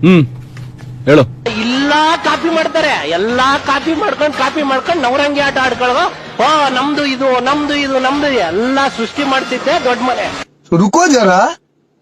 ಹ್ಮ್. ಹೇಳು. ಎಲ್ಲಾ ಕಾಪಿ ಮಾಡ್ತಾರೆ. ಎಲ್ಲಾ ಕಾಪಿ ಮಾಡ್ಕೊಂಡು ಕಾಪಿ ಮಾಡ್ಕೊಂಡು ನವರಂಗಿ ಆಟ ಆಡ್ಕೊಳ್ಳೋ ಓ ನಮ್ದು ಇದು ನಮ್ದು ಇದು ನಮ್ದು ಎಲ್ಲಾ ಸೃಷ್ಟಿ ಮಾಡ್ತಿದ್ದೆ ದೊಡ್ಡ ಮನೆ. ರುಕೋ ಜರ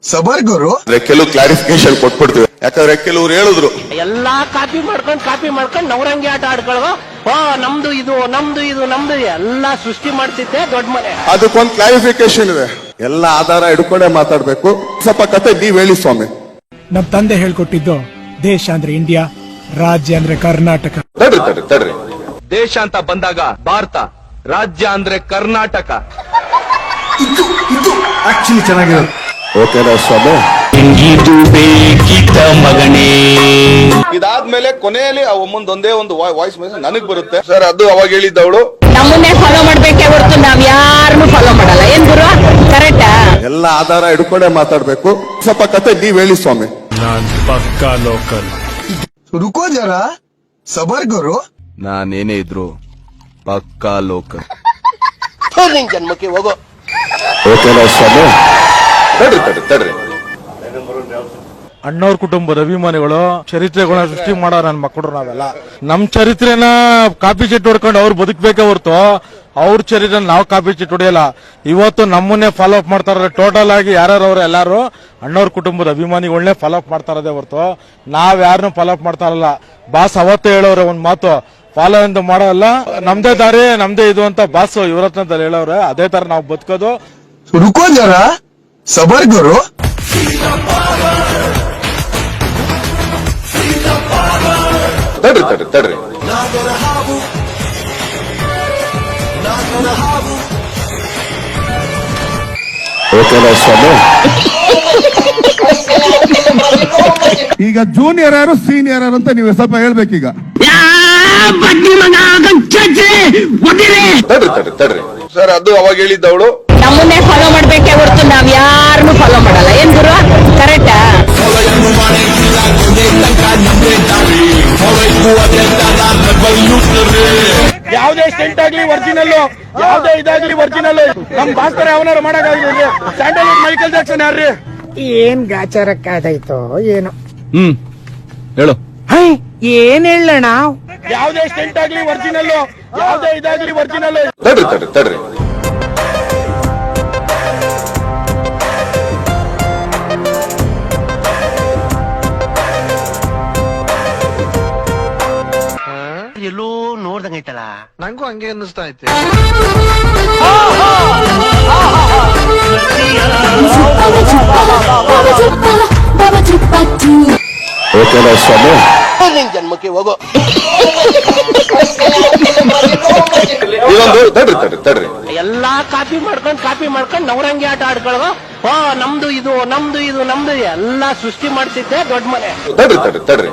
ಸಬರ್ ಗುರು ಕೆಲವು ಕ್ಲಾರಿಫಿಕೇಶನ್ ಕೊಟ್ಬಿಡ್ತೀವಿ. ಯಾಕಂದ್ರೆ ಕೆಲವ್ರು ಹೇಳಿದ್ರು. ಎಲ್ಲಾ ಕಾಪಿ ಮಾಡ್ಕೊಂಡು ಕಾಪಿ ಮಾಡ್ಕೊಂಡು ನವರಂಗಿ ಆಟ ಆಡ್ಕೊಳ್ಳೋ ಓ ನಮ್ದು ಇದು ನಮ್ದು ಇದು ನಮ್ದು ಎಲ್ಲಾ ಸೃಷ್ಟಿ ಮಾಡ್ತಿದ್ದೆ ದೊಡ್ಡ ಮನೆ. ಅದಕ್ಕೊಂದು ಕ್ಲಾರಿಫಿಕೇಶನ್ ಇದೆ. ಎಲ್ಲಾ ಆಧಾರ ಹಿಡ್ಕೊಂಡೇ ಮಾತಾಡ್ಬೇಕು. ಸ್ವಲ್ಪ ಕತೆ ನೀವ್ ಹೇಳಿ ಸ್ವಾಮಿ. ನಮ್ ತಂದೆ ಹೇಳ್ಕೊಟ್ಟಿದ್ದು ದೇಶ ಅಂದ್ರೆ ಇಂಡಿಯಾ ರಾಜ್ಯ ಅಂದ್ರೆ ಕರ್ನಾಟಕ. ತಡ್ರಿ ತಡ್ರಿ ತಡ್ರಿ. ದೇಶ ಅಂತ ಬಂದಾಗ ಭಾರತ ರಾಜ್ಯ ಅಂದ್ರೆ ಕರ್ನಾಟಕ. ಸ್ವಾಮಿ. ಇದು ಬೇಕಿತ ಮಗನೇ. ಇದಾದ್ಮೇಲೆ ಕೊನೆಯಲ್ಲಿ ಒಂದೇ ಒಂದು ವಾಯ್ಸ್ ಮೆಸೇಜ್ ನನಗ್ ಬರುತ್ತೆ. ಸರ್ ಅದು ಅವಾಗ ಹೇಳಿದ್ದವಳು. ನಮ್ಮನ್ನೇ ಫಾಲೋ ಮಾಡ್ಬೇಕೇ ಹೊರತು ನಾವ್ ಯಾರನ್ನು ಫಾಲೋ ಮಾಡಲ್ಲ. ಏನ್ ಗುರು? ಕರೆಕ್ಟಾ ಎಲ್ಲ ಆಧಾರ ಹಿಡ್ಕೊಂಡೆ ಮಾತಾಡ್ಬೇಕು. ಸ್ವಲ್ಪ ಕತೆ ನೀವ್ ಹೇಳಿ ಸ್ವಾಮಿ. ನಾನ್ ಪಕ್ಕಾ ಲೋಕಲ್. ರುಕೋ ಜರ. ಸಬರ್ ಗುರು. ನಾನೇನೇ ಇದ್ರು ಪಕ್ಕಾ ಲೋಕಲ್. ನಿನ್ ಜನ್ಮಕ್ಕೆ ಹೋಗೋ. ಓಕೆನಾ ಸ್ವಾಮಿ. ತಡ್ರಿ ತಡ್ರಿ ತಡ್ರಿ. ಅಣ್ಣವ್ರ ಕುಟುಂಬದ ಅಭಿಮಾನಿಗಳು ಚರಿತ್ರೆಗಳ ಸೃಷ್ಟಿ ಮಾಡೋ ನನ್ನ ಮಕ್ಕಳು ನಾವೆಲ್ಲ. ನಮ್ಮ ಚರಿತ್ರೆನ ಕಾಪಿ ಚೀಟ್ ಹೊಡ್ಕೊಂಡು ಅವ್ರು ಬದುಕಬೇಕೇ ಹೊರತು ಅವ್ರ ಚರಿತ್ರೆ ನಾವು ಕಾಪಿ ಚಿಟ್ಟು ಹೊಡೆಯಲ್ಲ. ಇವತ್ತು ನಮ್ಮನ್ನೇ ಫಾಲೋ ಅಪ್ ಮಾಡ್ತಾರ ಟೋಟಲ್ ಆಗಿ ಯಾರ್ಯಾರವ್ರು ಎಲ್ಲರೂ ಅಣ್ಣವ್ರ ಕುಟುಂಬದ ಅಭಿಮಾನಿಗಳನ್ನೇ ಫಾಲೋ ಅಪ್ ಮಾಡ್ತಾ ಹೊರತು. ನಾವ್ ಯಾರನ್ನೂ ಫಾಲೋ ಅಪ್ ಮಾಡ್ತಾರಲ್ಲ ಬಾಸ್ ಅವತ್ತು ಹೇಳೋರೆ ಒಂದು ಮಾತು. ಫಾಲೋ ಎಂದು ಮಾಡೋಲ್ಲ. ನಮ್ದೇ ದಾರಿ, ನಮ್ದೇ ಇದು ಅಂತ ಬಾಸ್ ಇವರತ್ನದಲ್ಲಿ ಹೇಳೋರೆ ಅದೇ ತರ ನಾವು ಬದುಕೋದು. ರುಕೋ ಜರ ತಡ್ರಿ ತಡ್ರಿ ತಡ್ರಿ. ಈಗ ಜೂನಿಯರ್ ಯಾರು ಸೀನಿಯರ್ ಯಾರು ಅಂತ ನೀವು ಸ್ವಲ್ಪ ಹೇಳ್ಬೇಕೀಗ. ತಡ್ರಿ ತಡ್ರಿ ತಡ್ರಿ. ಸರ್ ಅದು ಅವಾಗ ಹೇಳಿದ್ದವಳು. ನಮ್ಮನ್ನೇ ಫಾಲೋ ಮಾಡ್ಬೇಕೇ ಹೊರತು ನಾವ್ ಯಾರನ್ನು ಯಾವುದೇ ಸ್ಟೆಂಟ್ ಆಗ್ಲಿ ಒರಿಜಿನಲ್ ಯಾವ್ದೇ ಇದಾಗ್ಲಿ ಒರಿಜಿನಲ್ ನಮ್ ಭಾಸ್ಕರ್ ಅವನಾರು ಮಾಡಕ್ಕಾಗಲಿ ಸ್ಯಾಂಡಲ್ವುಡ್ ಮೈಕಲ್ ಜಾಕ್ಸನ್ ಯಾರ್ರಿ? ಏನ್ ಗಾಚಾರಕ್ಕಾದೈತೋ ಏನು. ಹ್ಮ್ ಹೇಳು. ಹೈ ಏನ್ ಹೇಳೋಣ ಯಾವ್ದೇ ಸ್ಟೆಂಟ್ ಆಗ್ಲಿ ಒರಿಜಿನಲ್ ಯಾವ್ದೇ ಇದಾಗ್ಲಿ ಒರಿಜಿನಲ್ ತಡ್ರಿ ತಡ್ರಿ ತಡ್ರಿ. ನಂಗೂ ಹಂಗೆ ಅನ್ನಿಸ್ತಾ ಐತೆ. ನಿನ್ ಜನ್ಮಕ್ಕೆ ಹೋಗೋ. ಇದೊಂದು ತಡ್ರಿ ತಡ್ರಿ ತಡ್ರಿ. ಎಲ್ಲಾ ಕಾಪಿ ಮಾಡ್ಕೊಂಡ್ ಕಾಪಿ ಮಾಡ್ಕೊಂಡ್ ನವರಂಗಿ ಆಟ ಆಡ್ಕೊಳ್ಳೋ ಓ ನಮ್ದು ಇದು ನಮ್ದು ಇದು ನಮ್ದು ಎಲ್ಲಾ ಸೃಷ್ಟಿ ಮಾಡ್ತಿದ್ದೆ ದೊಡ್ಡ ಮನೆ. ತಡ್ರಿ ತಡ್ರಿ ತಡ್ರಿ.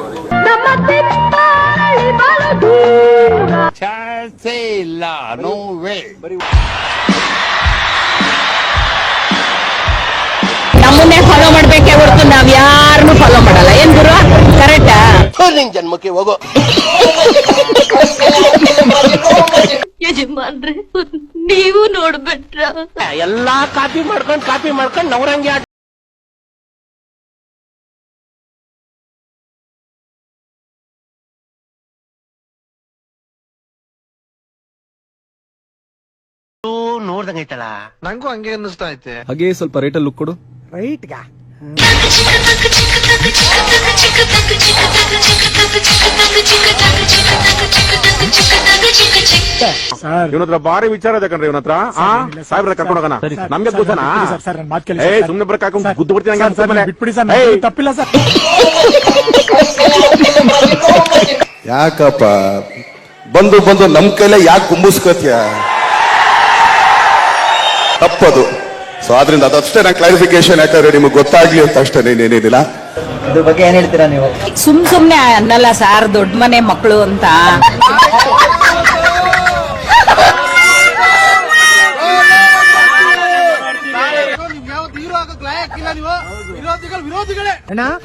ನಮ್ಮನ್ನೇ ಫಾಲೋ ಮಾಡ್ಬೇಕೇ ಹೊರತು ನಾವ್ ಯಾರನ್ನು ಫಾಲೋ ಮಾಡಲ್ಲ. ಏನ್ ಗುರು? ಕರೆಕ್ಟಾ ನಿನ್ ಜನ್ಮಕ್ಕೆ ಹೋಗೋ. ಯಜಮಾನ್ರೆ ನೀವು ನೋಡ್ಬಿಟ್ರ? ಎಲ್ಲಾ ಕಾಪಿ ಮಾಡ್ಕೊಂಡ್ ಕಾಪಿ ಮಾಡ್ಕೊಂಡ್ ನವರಂಗಿ ನೋಡ್ದಂಗೈತಲ್ಲ ನಂಗೂ ಹಂಗೆ ಅನ್ನಿಸ್ತಾ ಐತೆ. ಹಾಗೆ ಸ್ವಲ್ಪ ರೇಟಲ್ಲಿ ಲುಕ್ ಕೊಡು. ರೈಟ್ಗಾ ಸರ್. ಇವನ ಹತ್ರ ಭಾರಿ ವಿಚಾರ ಇದೆ ಕಣ್ರಿ ಇವನ ಹತ್ರ. ಸಾಹೇಬ್ರ ಕರ್ಕೊಂಡು ಹೋಗೋಣ. ನಮ್ಗೆ ಗೊತ್ತಾನ? ಸರ್, ಸರ್ ನನ್ ಮಾತ್ ಕೇಳಿ ಏ. ಸುಮ್ನೆ ಬರಕ್ ಹಾಕೊಂಡ್ ಗುದ್ದು ಬಿಡ್ತೀನಿ ಸರ್, ನನ್ ಬಿಟ್ಬಿಡಿ ಸರ್ ತಪ್ಪಿಲ್ಲ ಸರ್. ಯಾಕಪ್ಪ? ಬಂದು ಬಂದು ನಮ್ ಕೈಲೇ ಯಾಕೆ ಕುಂಬಿಸ್ಕೋತಿಯ ತಪ್ಪದು. ಸೊ ಆದ್ರಿಂದ ಅದಷ್ಟೇ ನಾನು ಕ್ಲಾರಿಫಿಕೇಶನ್ ಯಾಕಂದ್ರೆ ನಿಮಗೆ ಗೊತ್ತಾಗ್ಲಿ ಅಂತ ಅಷ್ಟೇ ಏನೇನಿಲ್ಲ ಸುಮ್ ಸುಮ್ನೆ ಅನ್ನಲ್ಲ ಸಾರ್ ದೊಡ್ಡ ಮನೆ ಮಕ್ಕಳು ಅಂತ.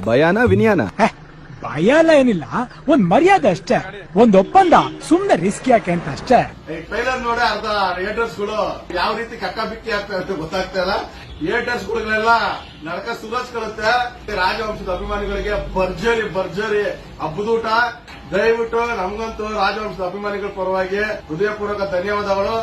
ಭಯಾನ ವಿನಿಯಾನ. ಭಯ ಎಲ್ಲ ಏನಿಲ್ಲ, ಒಂದ್ ಮರ್ಯಾದೆ ಅಷ್ಟೇ. ಒಂದ್ ಒಪ್ಪಂದ ಸುಮ್ನೆ ರಿಸ್ಕ್ ಯಾಕೆ ಅಂತ ಅಷ್ಟೇ. ಟ್ರೈಲರ್ ನೋಡಿ, ಅರ್ಧ ಏಟರ್ಸ್ಗಳು ಯಾವ ರೀತಿ ಕಕ್ಕ ಬಿಕ್ಕಿ ಆಗ್ತಾ ಇರುತ್ತೆ ಗೊತ್ತಾಗ್ತಾ ಇಲ್ಲ. ಏಟರ್ಸ್ ಗಳಿಗೆಲ್ಲ ನಡಕ ಸುರಸ್ ಕಳುತ್ತೆ ರಾಜವಂಶದ ಅಭಿಮಾನಿಗಳಿಗೆ ಭರ್ಜರಿ ಭರ್ಜರಿ ಹಬ್ಬದೂಟ ದಯವಿಟ್ಟು ನಮಗಂತೂ ರಾಜವಂಶದ ಅಭಿಮಾನಿಗಳ ಪರವಾಗಿ ಹೃದಯಪೂರ್ವಕ ಧನ್ಯವಾದಗಳು.